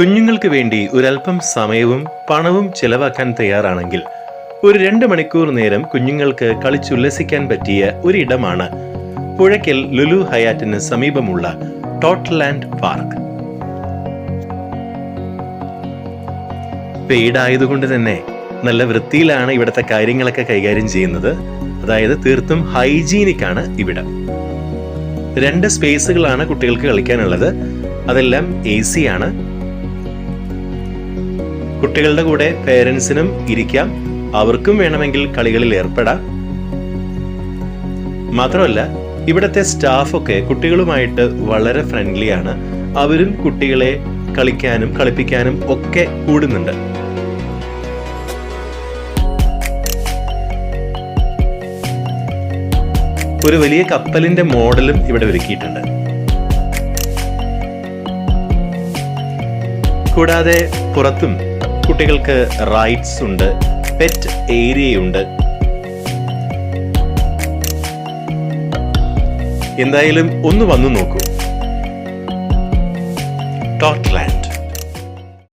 കുഞ്ഞുങ്ങൾക്ക് വേണ്ടി ഒരല്പം സമയവും പണവും ചെലവാക്കാൻ തയ്യാറാണെങ്കിൽ ഒരു രണ്ട് മണിക്കൂർ നേരം കുഞ്ഞുങ്ങൾക്ക് കളിച്ചുല്ലസിക്കാൻ പറ്റിയ ഒരിടമാണ് പുഴയ്ക്കൽ ലുലു ഹയാറ്റിന് സമീപമുള്ള ടോട്ട്ലാൻഡ് പാർക്ക്. പെയ്ഡായതുകൊണ്ട് തന്നെ നല്ല വൃത്തിയിലാണ് ഇവിടുത്തെ കാര്യങ്ങളൊക്കെ കൈകാര്യം ചെയ്യുന്നത്. അതായത് തീർത്തും ഹൈജീനിക് ആണ് ഇവിടെ. രണ്ട് സ്പേസുകളാണ് കുട്ടികൾക്ക് കളിക്കാനുള്ളത്. അതെല്ലാം എ സി ആണ്. കുട്ടികളുടെ കൂടെ പേരൻസിനും ഇരിക്കാം. അവർക്കും വേണമെങ്കിൽ കളികളിൽ ഏർപ്പെടാം. മാത്രമല്ല ഇവിടുത്തെ സ്റ്റാഫൊക്കെ കുട്ടികളുമായിട്ട് വളരെ ഫ്രണ്ട്ലിയാണ് അവരും കുട്ടികളെ കളിക്കാനും കളിപ്പിക്കാനും ഒക്കെ കൂടുന്നുണ്ട്. ഒരു വലിയ കപ്പലിന്റെ മോഡലും ഇവിടെ ഒരുക്കിയിട്ടുണ്ട്. കൂടാതെ പുറത്തും കുട്ടികൾക്ക് റൈറ്റ്സ് ഉണ്ട് പെറ്റ് ഏരിയയുണ്ട് എന്തായാലും ഒന്ന് വന്നു നോക്കൂ. ടോട്ട്ലാൻഡ്